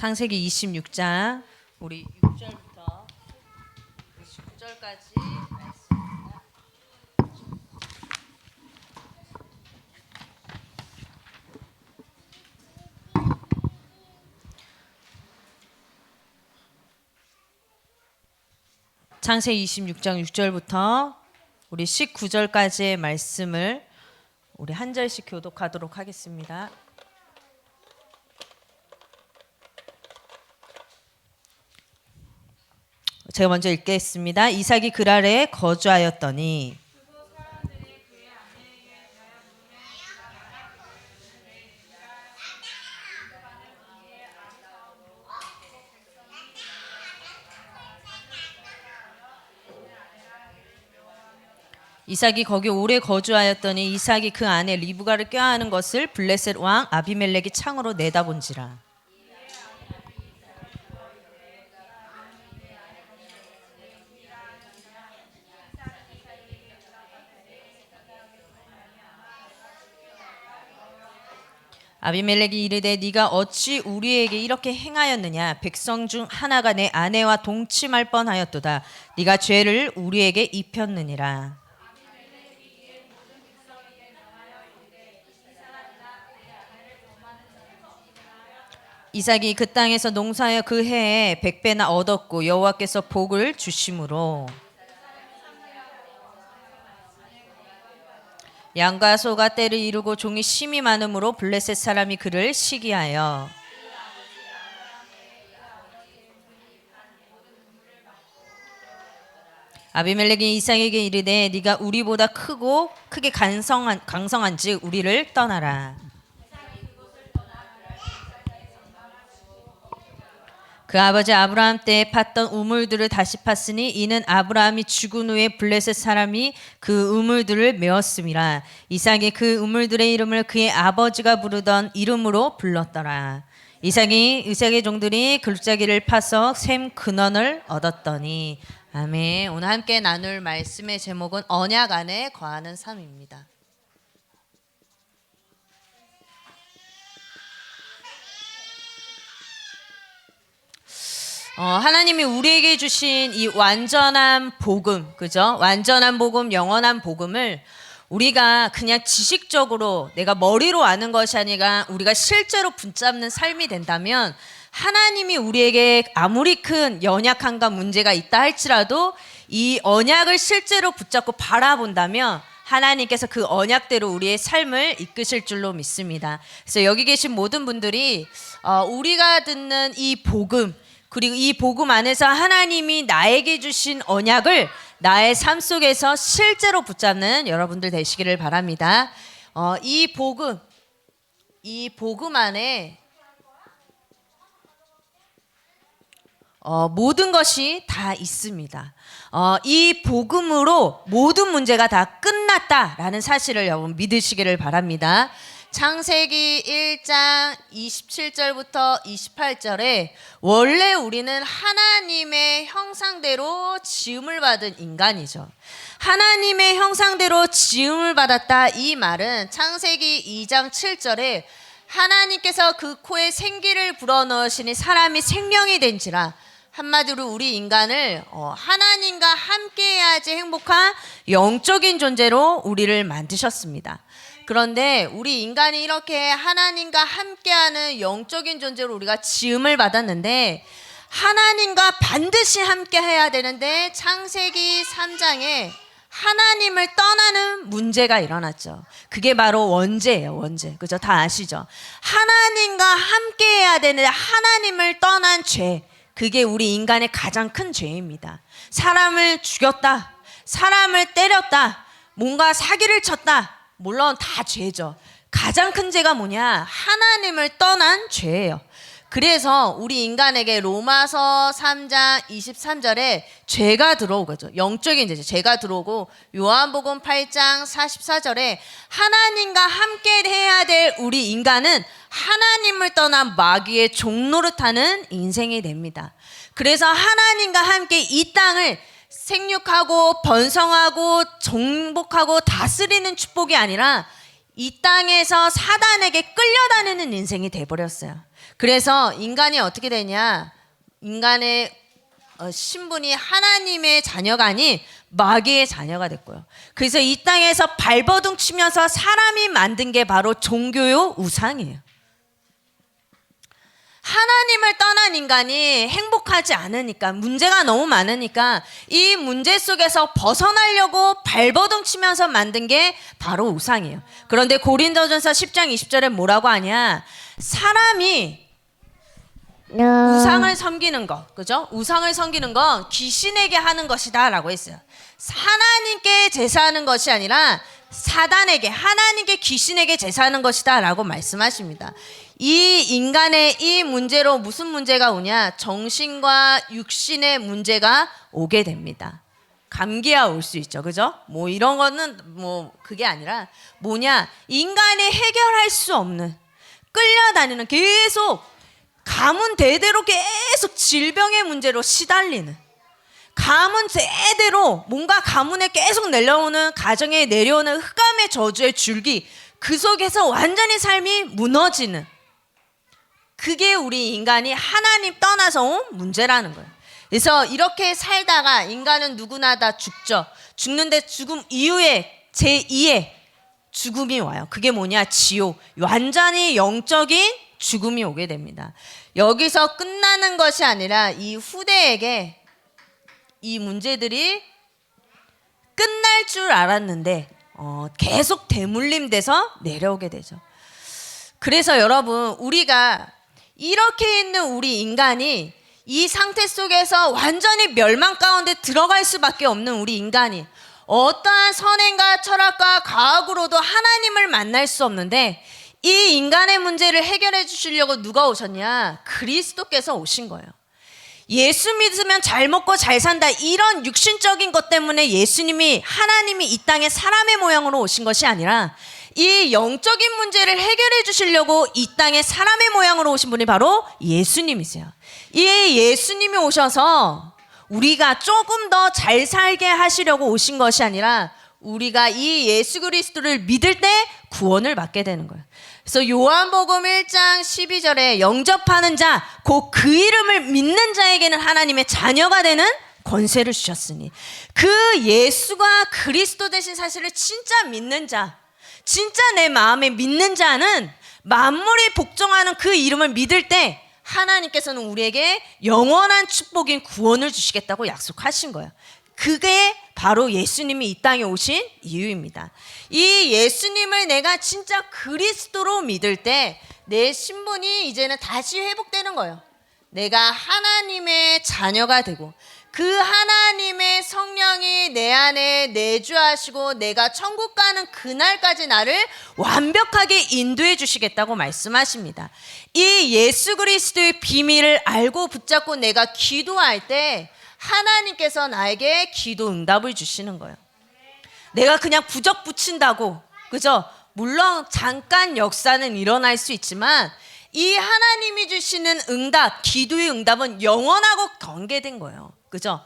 창세기 26장 우리 6절부터 19절까지 말씀입니다. 창세기 26장 6절부터 우리 19절까지의 말씀을 우리 한 절씩 교독하도록 하겠습니다. 제가 먼저 읽겠습니다. 이삭이 그랄에 거주하였더니 이삭이 거기 오래 거주하였더니 이삭이 그 안에 리브가를 껴안은 것을 블레셋 왕 아비멜렉이 창으로 내다본지라. 아비멜렉이 이르되 네가 어찌 우리에게 이렇게 행하였느냐? 백성 중 하나가 내 아내와 동침할 뻔하였도다. 네가 죄를 우리에게 입혔느니라. 이삭이 그 땅에서 농사하여 그 해에 백배나 얻었고 여호와께서 복을 주심으로 양과 소가 때를 이루고 종이 심이 많으므로 블레셋 사람이 그를 시기하여 아비멜렉이 이삭에게 이르되 네가 우리보다 크고 크게 강성한 강성한즉 우리를 떠나라. 그 아버지 아브라함 때 팠던 우물들을 다시 팠으니 이는 아브라함이 죽은 후에 블레셋 사람이 그 우물들을 메었음이라 이삭이 그 우물들의 이름을 그의 아버지가 부르던 이름으로 불렀더라. 이삭이 이삭의 종들이 글자기를 파서 샘 근원을 얻었더니. 아멘. 오늘 함께 나눌 말씀의 제목은 언약 안에 거하는 삶입니다 어, 하나님이 우리에게 주신 이 완전한 복음, 그죠? 완전한 복음, 영원한 복음을 우리가 그냥 지식적으로 내가 머리로 아는 것이 아니라 우리가 실제로 붙잡는 삶이 된다면 하나님이 우리에게 아무리 큰 연약함과 문제가 있다 할지라도 이 언약을 실제로 붙잡고 바라본다면 하나님께서 그 언약대로 우리의 삶을 이끄실 줄로 믿습니다. 그래서 여기 계신 모든 분들이 어, 우리가 듣는 이 복음 그리고 이 복음 안에서 하나님이 나에게 주신 언약을 나의 삶 속에서 실제로 붙잡는 여러분들 되시기를 바랍니다. 어, 이 복음, 이 복음 안에 어, 모든 것이 다 있습니다. 어, 이 복음으로 모든 문제가 다 끝났다라는 사실을 여러분 믿으시기를 바랍니다. 창세기 1장 27절부터 28절에 원래 우리는 하나님의 형상대로 지음을 받은 인간이죠. 하나님의 형상대로 지음을 받았다 이 말은 창세기 2장 7절에 하나님께서 그 코에 생기를 불어넣으시니 사람이 생명이 된지라 한마디로 우리 인간을 어, 하나님과 함께 해야지 행복한 영적인 존재로 우리를 만드셨습니다. 그런데 우리 인간이 이렇게 하나님과 함께하는 영적인 존재로 우리가 지음을 받았는데 하나님과 반드시 함께 해야 되는데 창세기 3장에 하나님을 떠나는 문제가 일어났죠. 그게 바로 원죄예요, 원죄. 그죠? 다 아시죠? 하나님과 함께 해야 되는데 하나님을 떠난 죄. 그게 우리 인간의 가장 큰 죄입니다. 사람을 죽였다. 사람을 때렸다. 뭔가 사기를 쳤다. 물론 다 죄죠. 가장 큰 죄가 뭐냐? 하나님을 떠난 죄예요. 그래서 우리 인간에게 로마서 3장 23절에 죄가 들어오거죠. 영적인 죄, 죄가 들어오고 요한복음 8장 44절에 하나님과 함께 해야 될 우리 인간은 하나님을 떠난 마귀의 종노릇하는 인생이 됩니다. 그래서 하나님과 함께 이 땅을 생육하고 번성하고 정복하고 다스리는 축복이 아니라 이 땅에서 사단에게 끌려다니는 인생이 돼버렸어요. 그래서 인간이 어떻게 되냐? 인간의 어, 신분이 하나님의 자녀가 아닌 마귀의 자녀가 됐고요. 그래서 이 땅에서 발버둥 치면서 사람이 만든 게 바로 종교요 우상이에요. 하나님을 떠난 인간이 행복하지 않으니까 문제가 너무 많으니까 이 문제 속에서 벗어나려고 발버둥 치면서 만든 게 바로 우상이에요. 그런데 고린도전서 10장 20절에 뭐라고 하냐? 사람이 우상을 섬기는 것, 그죠? 우상을 섬기는 건 귀신에게 하는 것이다라고 했어요. 하나님께 제사하는 것이 아니라 사단에게, 하나님께 귀신에게 제사하는 것이다라고 말씀하십니다. 이 인간의 이 문제로 무슨 문제가 오냐? 정신과 육신의 문제가 오게 됩니다. 감기야 올 수 있죠. 그죠? 뭐 이런 거는 뭐 그게 아니라 뭐냐? 인간이 해결할 수 없는 끌려다니는 계속 가문 대대로 계속 질병의 문제로 시달리는 가문 대대로 뭔가 가문에 계속 내려오는 가정에 내려오는 흑암의 저주의 줄기 그 속에서 완전히 삶이 무너지는 그게 우리 인간이 하나님 떠나서 온 문제라는 거예요. 그래서 이렇게 살다가 인간은 누구나 다 죽죠. 죽는데 죽음 이후에 제2의 죽음이 와요. 그게 뭐냐? 지옥. 완전히 영적인 죽음이 오게 됩니다. 여기서 끝나는 것이 아니라 이 후대에게 이 문제들이 끝날 줄 알았는데 어, 계속 대물림돼서 내려오게 되죠. 그래서 여러분 우리가 이렇게 있는 우리 인간이 이 상태 속에서 완전히 멸망 가운데 들어갈 수밖에 없는 우리 인간이 어떠한 선행과 철학과 과학으로도 하나님을 만날 수 없는데 이 인간의 문제를 해결해 주시려고 누가 오셨냐? 그리스도께서 오신 거예요. 예수 믿으면 잘 먹고 잘 산다 이런 육신적인 것 때문에 예수님이 하나님이 이 땅에 사람의 모양으로 오신 것이 아니라 이 영적인 문제를 해결해 주시려고 이 땅에 사람의 모양으로 오신 분이 바로 예수님이세요. 이 예수님이 오셔서 우리가 조금 더 잘 살게 하시려고 오신 것이 아니라 우리가 이 예수 그리스도를 믿을 때 구원을 받게 되는 거예요. 그래서 요한복음 1장 12절에 영접하는 자, 곧 그 이름을 믿는 자에게는 하나님의 자녀가 되는 권세를 주셨으니 그 예수가 그리스도 되신 사실을 진짜 믿는 자, 진짜 내 마음에 믿는 자는 만물이 복종하는 그 이름을 믿을 때 하나님께서는 우리에게 영원한 축복인 구원을 주시겠다고 약속하신 거예요. 그게 바로 예수님이 이 땅에 오신 이유입니다. 이 예수님을 내가 진짜 그리스도로 믿을 때 내 신분이 이제는 다시 회복되는 거예요. 내가 하나님의 자녀가 되고 그 하나님의 성령이 내 안에 내주하시고 내가 천국 가는 그날까지 나를 완벽하게 인도해 주시겠다고 말씀하십니다. 이 예수 그리스도의 비밀을 알고 붙잡고 내가 기도할 때 하나님께서 나에게 기도 응답을 주시는 거예요. 내가 그냥 부적 붙인다고, 그죠? 물론 잠깐 역사는 일어날 수 있지만 이 하나님이 주시는 응답, 기도의 응답은 영원하고 경계된 거예요. 그죠?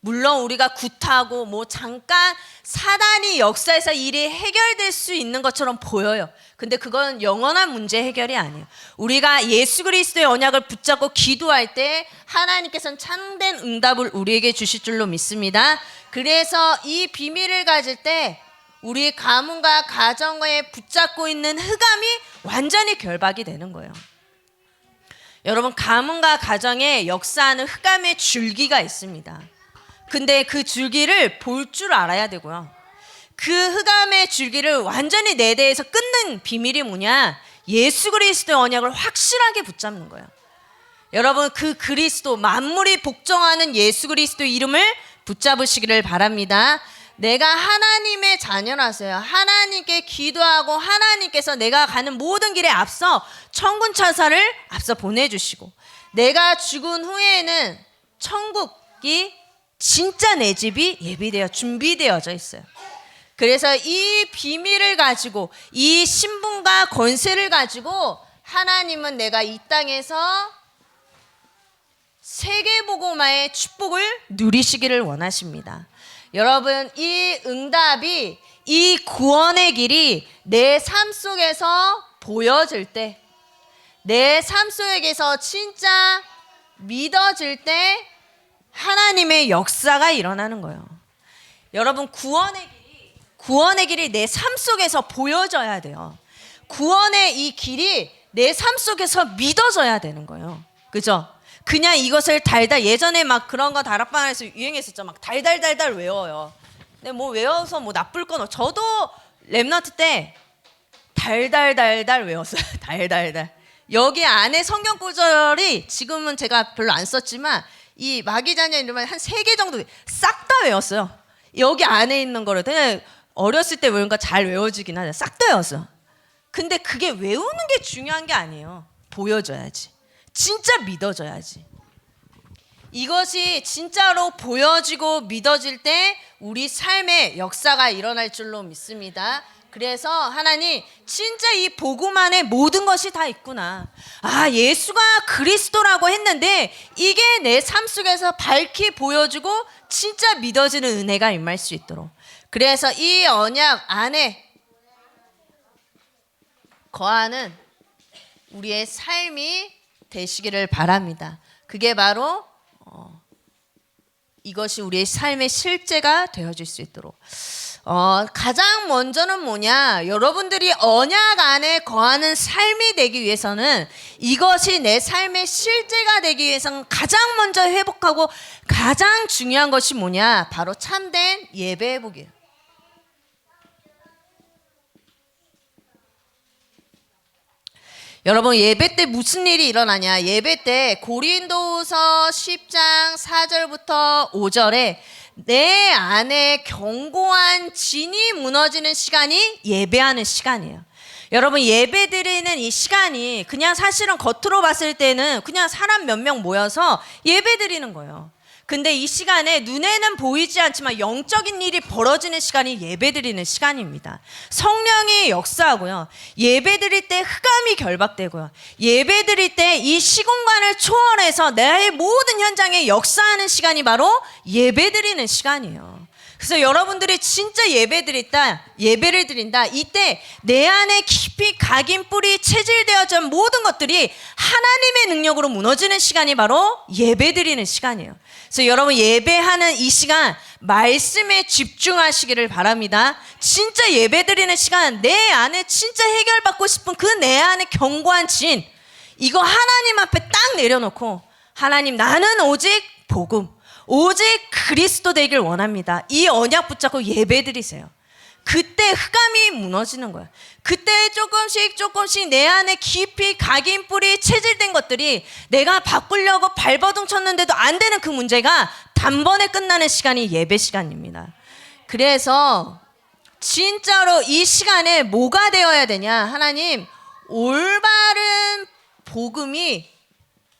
물론 우리가 굿하고 뭐 잠깐 사단이 역사에서 일이 해결될 수 있는 것처럼 보여요. 근데 그건 영원한 문제 해결이 아니에요. 우리가 예수 그리스도의 언약을 붙잡고 기도할 때 하나님께서는 참된 응답을 우리에게 주실 줄로 믿습니다. 그래서 이 비밀을 가질 때 우리 가문과 가정에 붙잡고 있는 흑암이 완전히 결박이 되는 거예요. 여러분 가문과 가정에 역사하는 흑암의 줄기가 있습니다. 근데 그 줄기를 볼 줄 알아야 되고요. 그 흑암의 줄기를 완전히 내 대에서 끊는 비밀이 뭐냐? 예수 그리스도의 언약을 확실하게 붙잡는 거예요. 여러분 그 그리스도 만물이 복종하는 예수 그리스도 이름을 붙잡으시기를 바랍니다. 내가 하나님의 자녀라서요. 하나님께 기도하고 하나님께서 내가 가는 모든 길에 앞서 천군 천사를 앞서 보내주시고 내가 죽은 후에는 천국이 진짜 내 집이 예비되어 준비되어져 있어요. 그래서 이 비밀을 가지고 이 신분과 권세를 가지고 하나님은 내가 이 땅에서 세계복음화의 축복을 누리시기를 원하십니다. 여러분 이 응답이 이 구원의 길이 내 삶 속에서 보여질 때 내 삶 속에서 진짜 믿어질 때 하나님의 역사가 일어나는 거예요. 여러분 구원의 길이 구원의 길이 내 삶 속에서 보여져야 돼요. 구원의 이 길이 내 삶 속에서 믿어져야 되는 거예요. 그죠? 그냥 이것을 달달 예전에 막 그런 거 다락방에서 유행했었죠. 막 달달달달 외워요. 근데 뭐 외워서 뭐 나쁠 건 없. 저도 랩너트 때 달달달달 외웠어요. 달달달. 여기 안에 성경 구절이 지금은 제가 별로 안 썼지만 이 마귀자녀 이름을 한세 개 정도 싹 다 외웠어요. 여기 안에 있는 거를 그냥 어렸을 때 외운 거 잘 외워지긴 하죠. 싹 다 외웠어. 근데 그게 외우는 게 중요한 게 아니에요. 보여줘야지. 진짜 믿어줘야지. 이것이 진짜로 보여지고 믿어질 때 우리 삶의 역사가 일어날 줄로 믿습니다. 그래서 하나님 진짜 이 복음 안에 모든 것이 다 있구나. 아 예수가 그리스도라고 했는데 이게 내 삶 속에서 밝히 보여주고 진짜 믿어지는 은혜가 임할 수 있도록. 그래서 이 언약 안에 거하는 우리의 삶이 되시기를 바랍니다. 그게 바로 어, 이것이 우리의 삶의 실제가 되어질 수 있도록. 어, 가장 먼저는 뭐냐? 여러분들이 언약 안에 거하는 삶이 되기 위해서는 이것이 내 삶의 실제가 되기 위해서는 가장 먼저 회복하고 가장 중요한 것이 뭐냐? 바로 참된 예배 회복이에요. 여러분 예배 때 무슨 일이 일어나냐? 예배 때 고린도서 10장 4절부터 5절에 내 안에 견고한 진이 무너지는 시간이 예배하는 시간이에요. 여러분 예배 드리는 이 시간이 그냥 사실은 겉으로 봤을 때는 그냥 사람 몇 명 모여서 예배 드리는 거예요. 근데 이 시간에 눈에는 보이지 않지만 영적인 일이 벌어지는 시간이 예배 드리는 시간입니다. 성령이 역사하고요. 예배 드릴 때 흑암이 결박되고요. 예배 드릴 때 이 시공간을 초월해서 나의 모든 현장에 역사하는 시간이 바로 예배 드리는 시간이에요. 그래서 여러분들이 진짜 예배 드린다, 예배를 드린다. 이때 내 안에 깊이 각인 뿌리 체질되어진 모든 것들이 하나님의 능력으로 무너지는 시간이 바로 예배 드리는 시간이에요. 그래서 여러분 예배하는 이 시간 말씀에 집중하시기를 바랍니다. 진짜 예배 드리는 시간 내 안에 진짜 해결받고 싶은 그 내 안에 견고한 진 이거 하나님 앞에 딱 내려놓고 하나님 나는 오직 복음 오직 그리스도 되길 원합니다. 이 언약 붙잡고 예배 드리세요. 그때 흑암이 무너지는 거야. 그때 조금씩 조금씩 내 안에 깊이 각인 뿌리 체질된 것들이 내가 바꾸려고 발버둥 쳤는데도 안 되는 그 문제가 단번에 끝나는 시간이 예배 시간입니다. 그래서 진짜로 이 시간에 뭐가 되어야 되냐? 하나님 올바른 복음이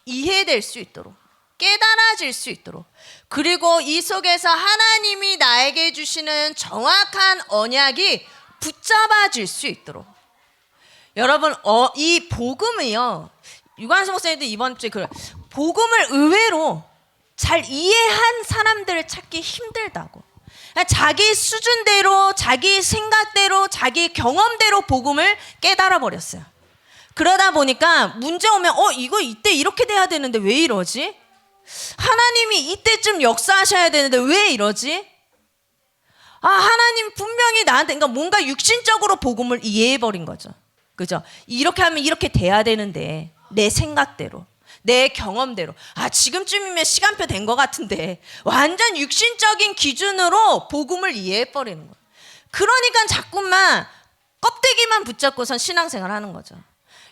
이해될 수 있도록 깨달아질 수 있도록 그리고 이 속에서 하나님이 나에게 주시는 정확한 언약이 붙잡아질 수 있도록. 여러분 어, 이 복음이요. 유관수 목사님도 이번 주에 그 복음을 의외로 잘 이해한 사람들을 찾기 힘들다고. 자기 수준대로 자기 생각대로 자기 경험대로 복음을 깨달아 버렸어요. 그러다 보니까 문제 오면 어 이거 이때 이렇게 돼야 되는데 왜 이러지? 하나님이 이때쯤 역사하셔야 되는데 왜 이러지? 아, 하나님 분명히 나한테, 그러니까 뭔가 육신적으로 복음을 이해해버린 거죠. 그죠? 이렇게 하면 이렇게 돼야 되는데, 내 생각대로. 내 경험대로. 아, 지금쯤이면 시간표 된 것 같은데. 완전 육신적인 기준으로 복음을 이해해버리는 거예요. 그러니까 자꾸만 껍데기만 붙잡고선 신앙생활 하는 거죠.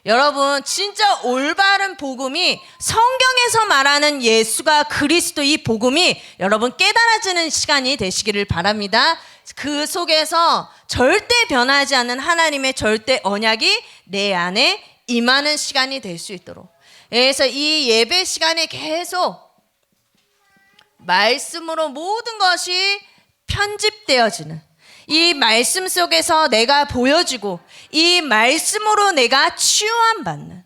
여러분, 진짜 올바른 복음이 성경에서 말하는 예수가 그리스도 이 복음이 여러분 깨달아지는 시간이 되시기를 바랍니다. 그 속에서 절대 변하지 않는 하나님의 절대 언약이 내 안에 임하는 시간이 될 수 있도록. 그래서 이 예배 시간에 계속 말씀으로 모든 것이 편집되어지는 이 말씀 속에서 내가 보여지고 이 말씀으로 내가 치유함 받는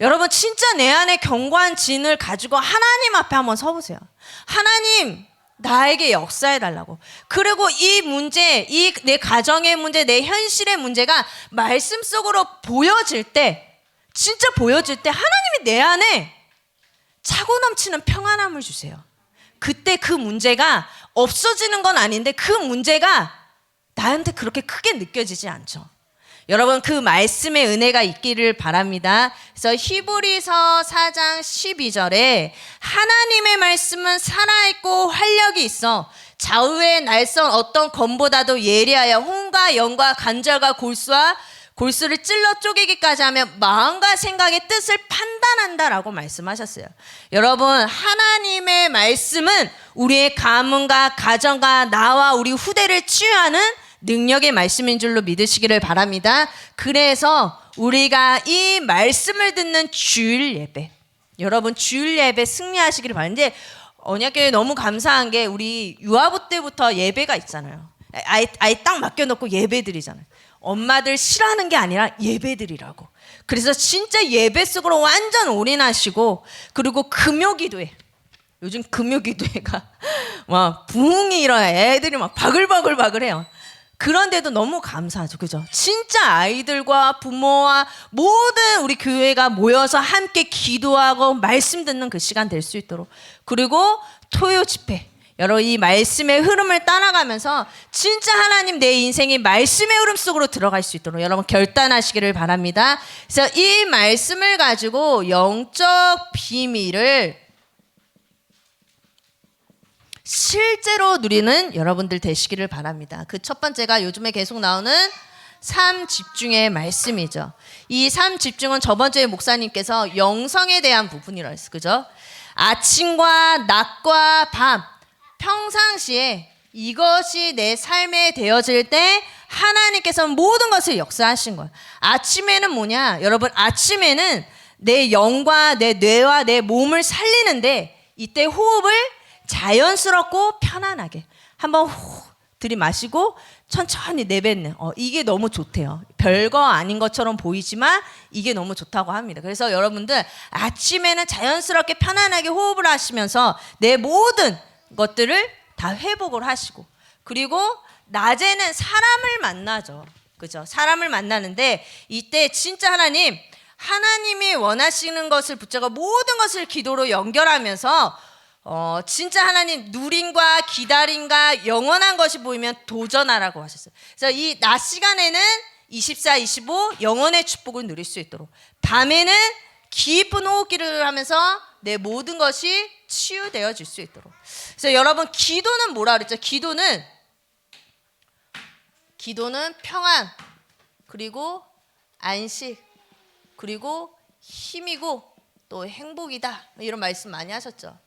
여러분 진짜 내 안에 견고한 진을 가지고 하나님 앞에 한번 서보세요. 하나님 나에게 역사해 달라고. 그리고 이 문제, 이 내 가정의 문제, 내 현실의 문제가 말씀 속으로 보여질 때 진짜 보여질 때 하나님이 내 안에 차고 넘치는 평안함을 주세요. 그때 그 문제가 없어지는 건 아닌데 그 문제가 나한테 그렇게 크게 느껴지지 않죠. 여러분 그 말씀의 은혜가 있기를 바랍니다. 그래서 히브리서 4장 12절에 하나님의 말씀은 살아있고 활력이 있어 좌우의 날선 어떤 검보다도 예리하여 혼과 영과 간절과 골수와 골수를 찔러 쪼개기까지 하면 마음과 생각의 뜻을 판단한다라고 말씀하셨어요. 여러분 하나님의 말씀은 우리의 가문과 가정과 나와 우리 후대를 치유하는 능력의 말씀인 줄로 믿으시기를 바랍니다. 그래서 우리가 이 말씀을 듣는 주일 예배, 여러분 주일 예배 승리하시기를 바라는데 언약교회 너무 감사한 게 우리 유아부 때부터 예배가 있잖아요. 아예, 아예 딱 맡겨놓고 예배 드리잖아요. 엄마들 싫어하는 게 아니라 예배 드리라고. 그래서 진짜 예배 속으로 완전 올인하시고 그리고 금요 기도회 요즘 금요 기도회가 막 부흥이 일어나 애들이 막 바글바글 바글해요. 그런데도 너무 감사하죠. 그죠? 진짜 아이들과 부모와 모든 우리 교회가 모여서 함께 기도하고 말씀 듣는 그 시간 될 수 있도록. 그리고 토요 집회. 여러분 이 말씀의 흐름을 따라가면서 진짜 하나님 내 인생이 말씀의 흐름 속으로 들어갈 수 있도록 여러분 결단하시기를 바랍니다. 그래서 이 말씀을 가지고 영적 비밀을 실제로 누리는 여러분들 되시기를 바랍니다. 그 첫 번째가 요즘에 계속 나오는 삶 집중의 말씀이죠. 이 삶 집중은 저번 주에 목사님께서 영성에 대한 부분이라 했어요. 그죠? 아침과 낮과 밤 평상시에 이것이 내 삶에 되어질 때 하나님께서 모든 것을 역사하신 거예요. 아침에는 뭐냐? 여러분 아침에는 내 영과 내 뇌와 내 몸을 살리는데 이때 호흡을 자연스럽고 편안하게 한번 후 들이마시고 천천히 내뱉는 어, 이게 너무 좋대요. 별거 아닌 것처럼 보이지만 이게 너무 좋다고 합니다. 그래서 여러분들 아침에는 자연스럽게 편안하게 호흡을 하시면서 내 모든 것들을 다 회복을 하시고 그리고 낮에는 사람을 만나죠. 그죠? 사람을 만나는데 이때 진짜 하나님 하나님이 원하시는 것을 붙잡아 모든 것을 기도로 연결하면서 어, 진짜 하나님 누림과 기다림과 영원한 것이 보이면 도전하라고 하셨어요. 그래서 이 낮 시간에는 24, 25 영원의 축복을 누릴 수 있도록 밤에는 깊은 호흡기를 하면서 내 모든 것이 치유되어 질 수 있도록. 그래서 여러분 기도는 뭐라 그랬죠? 기도는 기도는 평안 그리고 안식 그리고 힘이고 또 행복이다 이런 말씀 많이 하셨죠.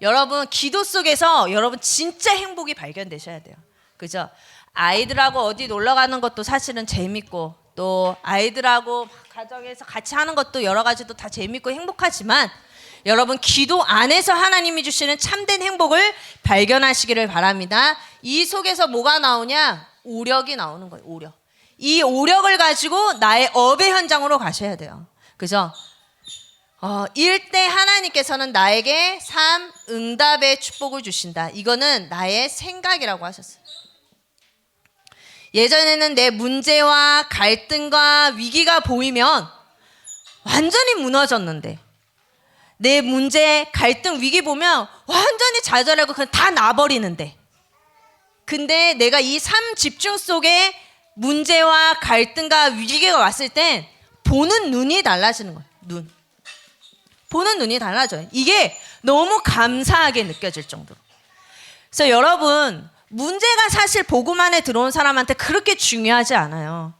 여러분 기도 속에서 여러분 진짜 행복이 발견되셔야 돼요. 그죠? 아이들하고 어디 놀러 가는 것도 사실은 재밌고 또 아이들하고 가정에서 같이 하는 것도 여러 가지도 다 재밌고 행복하지만 여러분 기도 안에서 하나님이 주시는 참된 행복을 발견하시기를 바랍니다. 이 속에서 뭐가 나오냐? 오력이 나오는 거예요. 오력. 이 오력을 가지고 나의 업의 현장으로 가셔야 돼요. 그죠? 어, 일때 하나님께서는 나에게 삶 응답의 축복을 주신다. 이거는 나의 생각이라고 하셨어요. 예전에는 내 문제와 갈등과 위기가 보이면 완전히 무너졌는데 내 문제, 갈등, 위기 보면 완전히 좌절하고 그냥 다 나버리는데 근데 내가 이 삶 집중 속에 문제와 갈등과 위기가 왔을 땐 보는 눈이 달라지는 거예요. 눈. 보는 눈이 달라져요. 이게 너무 감사하게 느껴질 정도로. 그래서 여러분, 문제가 사실 안에 들어온 사람한테 그렇게 중요하지 않아요.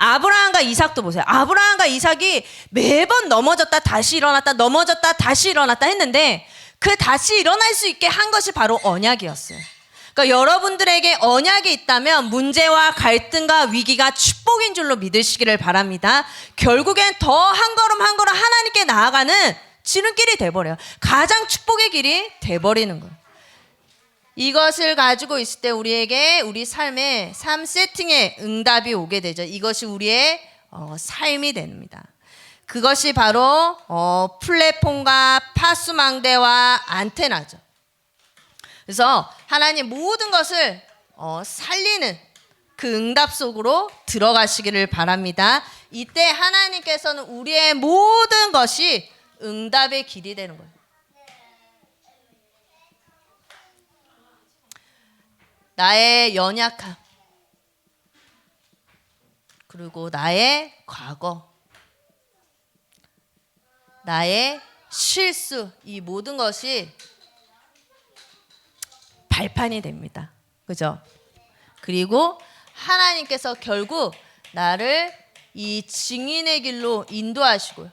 아브라함과 이삭도 보세요. 아브라함과 이삭이 매번 넘어졌다 다시 일어났다 넘어졌다 다시 일어났다 했는데 그 다시 일어날 수 있게 한 것이 바로 언약이었어요. 그러니까 여러분들에게 언약이 있다면 문제와 갈등과 위기가 축복인 줄로 믿으시기를 바랍니다. 결국엔 더 한 걸음 한 걸음 하나님께 나아가는 지름길이 돼버려요. 가장 축복의 길이 돼버리는 거예요. 이것을 가지고 있을 때 우리에게 우리 삶에 삶 세팅에 응답이 오게 되죠. 이것이 우리의 어, 삶이 됩니다. 그것이 바로 어, 플랫폼과 파수망대와 안테나죠. 그래서 하나님 모든 것을 어, 살리는 그 응답 속으로 들어가시기를 바랍니다. 이때 하나님께서는 우리의 모든 것이 응답의 길이 되는 거예요. 나의 연약함, 그리고 나의 과거, 나의 실수, 이 모든 것이 발판이 됩니다. 그죠? 그리고 하나님께서 결국 나를 이 증인의 길로 인도하시고요.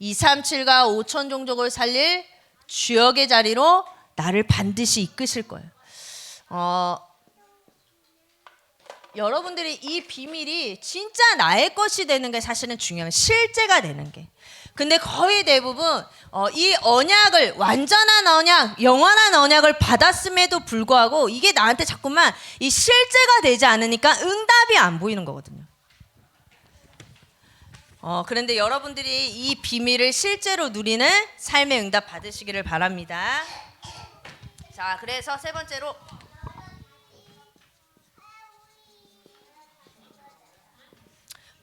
237과 5천 종족을 살릴 주역의 자리로 나를 반드시 이끄실 거예요. 어, 여러분들이 이 비밀이 진짜 나의 것이 되는 게 사실은 중요해요. 실제가 되는 게. 근데 거의 대부분 어, 이 언약을 완전한 언약, 영원한 언약을 받았음에도 불구하고 이게 나한테 자꾸만 이 실제가 되지 않으니까 응답이 안 보이는 거거든요. 어, 그런데 여러분들이 이 비밀을 실제로 누리는 삶의 응답 받으시기를 바랍니다. 자, 그래서 세 번째로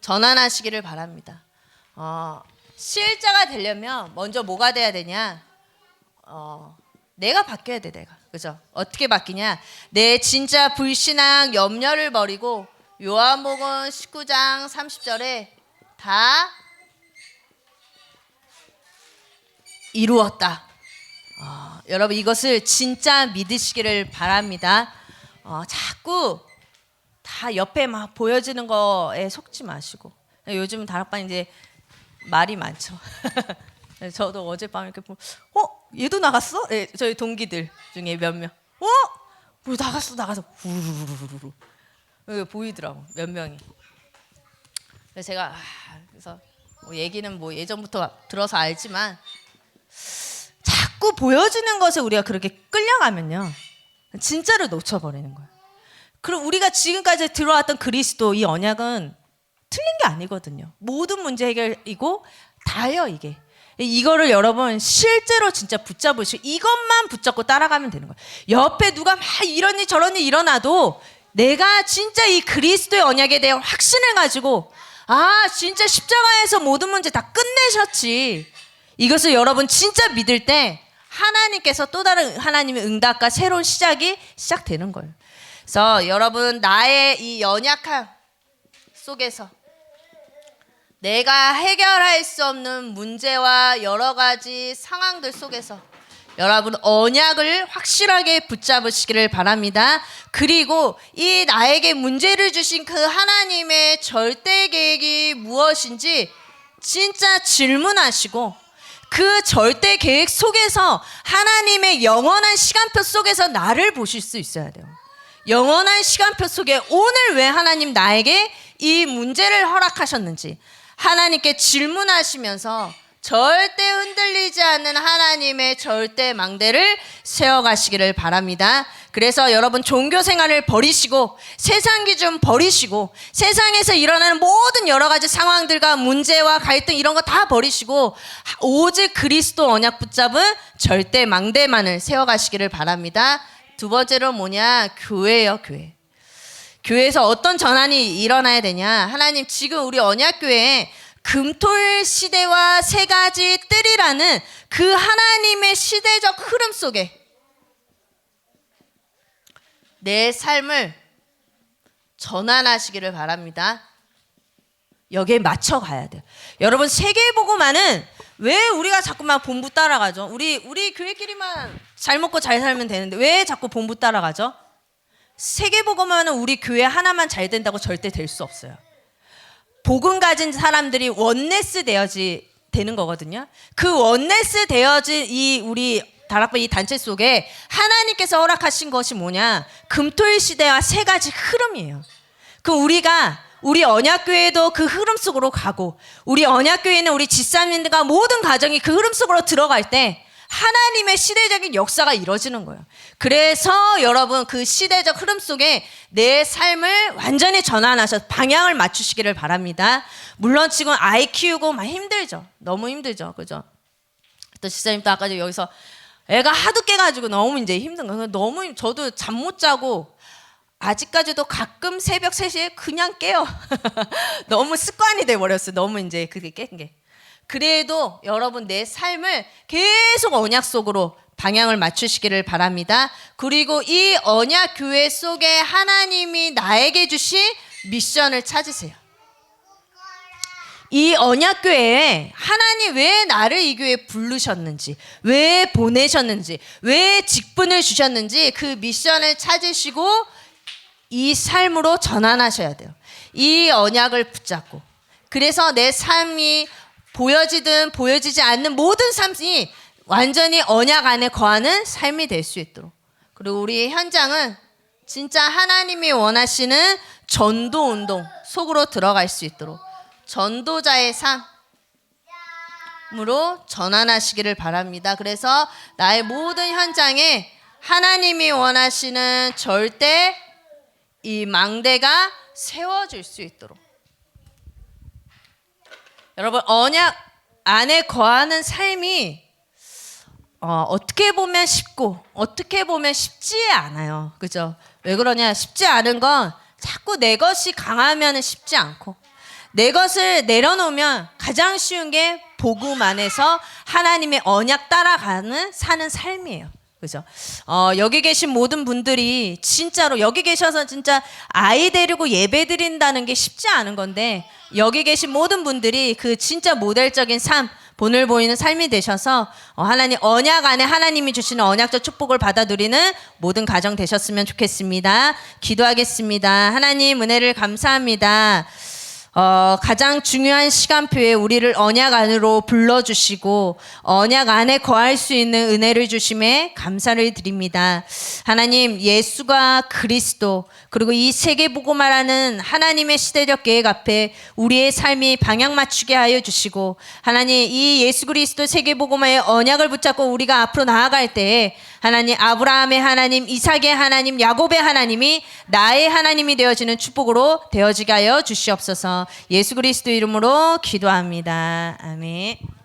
전환하시기를 바랍니다. 어, 실자가 되려면 먼저 뭐가 돼야 되냐? 어, 내가 바뀌어야 돼, 내가. 그죠? 어떻게 바뀌냐? 내 진짜 불신앙 염려를 버리고 요한복음 19장 30절에 다 이루었다. 어, 여러분 이것을 진짜 믿으시기를 바랍니다. 어, 자꾸 다 옆에 막 보여지는 거에 속지 마시고 요즘 다락방 이제 말이 많죠. 저도 어젯밤에 이렇게 보면 어 얘도 나갔어? 네, 저희 동기들 중에 몇 명. 어? 뭐 나갔어 나가서 여기 보이더라고 몇 명이. 그래서 제가 아, 그래서 뭐 얘기는 뭐 예전부터 들어서 알지만 자꾸 보여주는 것에 우리가 그렇게 끌려가면요 진짜를 놓쳐버리는 거예요. 그럼 우리가 지금까지 들어왔던 그리스도 이 언약은 틀린 게 아니거든요. 모든 문제 해결이고 다예요 이게. 이거를 여러분 실제로 진짜 붙잡으시고 이것만 붙잡고 따라가면 되는 거예요. 옆에 누가 막 이런 일 저런 일 일어나도 내가 진짜 이 그리스도의 언약에 대한 확신을 가지고 아 진짜 십자가에서 모든 문제 다 끝내셨지. 이것을 여러분 진짜 믿을 때 하나님께서 또 다른 하나님의 응답과 새로운 시작이 시작되는 거예요. 그래서 여러분 나의 이 연약함 속에서 내가 해결할 수 없는 문제와 여러 가지 상황들 속에서 여러분 언약을 확실하게 붙잡으시기를 바랍니다. 그리고 이 나에게 문제를 주신 그 하나님의 절대 계획이 무엇인지 진짜 질문하시고 그 절대 계획 속에서 하나님의 영원한 시간표 속에서 나를 보실 수 있어야 돼요. 영원한 시간표 속에 오늘 왜 하나님 나에게 이 문제를 허락하셨는지 하나님께 질문하시면서 절대 흔들리지 않는 하나님의 절대 망대를 세워가시기를 바랍니다. 그래서 여러분 종교 생활을 버리시고 세상 기준 버리시고 세상에서 일어나는 모든 여러 가지 상황들과 문제와 갈등 이런 거 다 버리시고 오직 그리스도 언약 붙잡은 절대 망대만을 세워가시기를 바랍니다. 두 번째로 뭐냐? 교회예요, 교회. 교회에서 어떤 전환이 일어나야 되냐? 하나님 지금 우리 언약교회에 금토일 시대와 세 가지 뜰이라는 그 하나님의 시대적 흐름 속에 내 삶을 전환하시기를 바랍니다. 여기에 맞춰 가야 돼요. 여러분 세계보고만은 왜 우리가 자꾸만 본부 따라가죠? 우리 우리 교회끼리만 잘 먹고 잘 살면 되는데 왜 자꾸 본부 따라가죠? 세계보고만은 우리 교회 하나만 잘 된다고 절대 될 수 없어요. 복음 가진 사람들이 원네스 되어지 되는 거거든요. 그 원네스 되어진 이 우리 다락방 이 단체 속에 하나님께서 허락하신 것이 뭐냐? 금토일 시대와 세 가지 흐름이에요. 그 우리가 우리 언약교회도 그 흐름 속으로 가고 우리 언약교회는 우리 집사님들과 모든 가정이 그 흐름 속으로 들어갈 때 하나님의 시대적인 역사가 이루어지는 거예요. 그래서 여러분 그 시대적 흐름 속에 내 삶을 완전히 전환하셔서 방향을 맞추시기를 바랍니다. 물론 지금 아이 키우고 막 힘들죠. 너무 힘들죠. 그죠? 또 집사님 또 아까 여기서 애가 하도 깨가지고 너무 이제 힘든 거예요. 너무 힘- 저도 잠 못 자고 아직까지도 가끔 새벽 3시에 그냥 깨요. 너무 습관이 돼 버렸어. 너무 이제 그게 깬 게. 그래도 여러분 내 삶을 계속 언약 속으로 방향을 맞추시기를 바랍니다. 그리고 이 언약 교회 속에 하나님이 나에게 주신 미션을 찾으세요. 이 언약 교회에 하나님 왜 나를 이 교회에 부르셨는지, 왜 보내셨는지, 왜 직분을 주셨는지 그 미션을 찾으시고 이 삶으로 전환하셔야 돼요. 이 언약을 붙잡고. 그래서 내 삶이 보여지든 보여지지 않는 모든 삶이 완전히 언약 안에 거하는 삶이 될 수 있도록. 그리고 우리 현장은 진짜 하나님이 원하시는 전도 운동 속으로 들어갈 수 있도록 전도자의 삶으로 전환하시기를 바랍니다. 그래서 나의 모든 현장에 하나님이 원하시는 절대 이 망대가 세워질 수 있도록. 여러분 언약 안에 거하는 삶이 어, 어떻게 보면 쉽고 어떻게 보면 쉽지 않아요. 그죠? 왜 그러냐? 쉽지 않은 건 자꾸 내 것이 강하면 쉽지 않고 내 것을 내려놓으면 가장 쉬운 게 복음 안에서 하나님의 언약 따라가는 사는 삶이에요. 그죠? 어, 여기 계신 모든 분들이 진짜로 여기 계셔서 진짜 아이 데리고 예배 드린다는 게 쉽지 않은 건데 여기 계신 모든 분들이 그 진짜 모델적인 삶, 본을 보이는 삶이 되셔서 어, 하나님 언약 안에 하나님이 주시는 언약적 축복을 받아 누리는 모든 가정 되셨으면 좋겠습니다. 기도하겠습니다. 하나님 은혜를 감사합니다. 어, 가장 중요한 시간표에 우리를 언약 안으로 불러주시고 언약 안에 거할 수 있는 은혜를 주심에 감사를 드립니다. 하나님 예수가 그리스도 그리고 이 세계 보고 말하는 하나님의 시대적 계획 앞에 우리의 삶이 방향 맞추게 하여 주시고 하나님 이 예수 그리스도 세계 보고마의 언약을 붙잡고 우리가 앞으로 나아갈 때에 하나님 아브라함의 하나님, 이삭의 하나님, 야곱의 하나님이 나의 하나님이 되어지는 축복으로 되어지게 하여 주시옵소서. 예수 그리스도 이름으로 기도합니다. 아멘.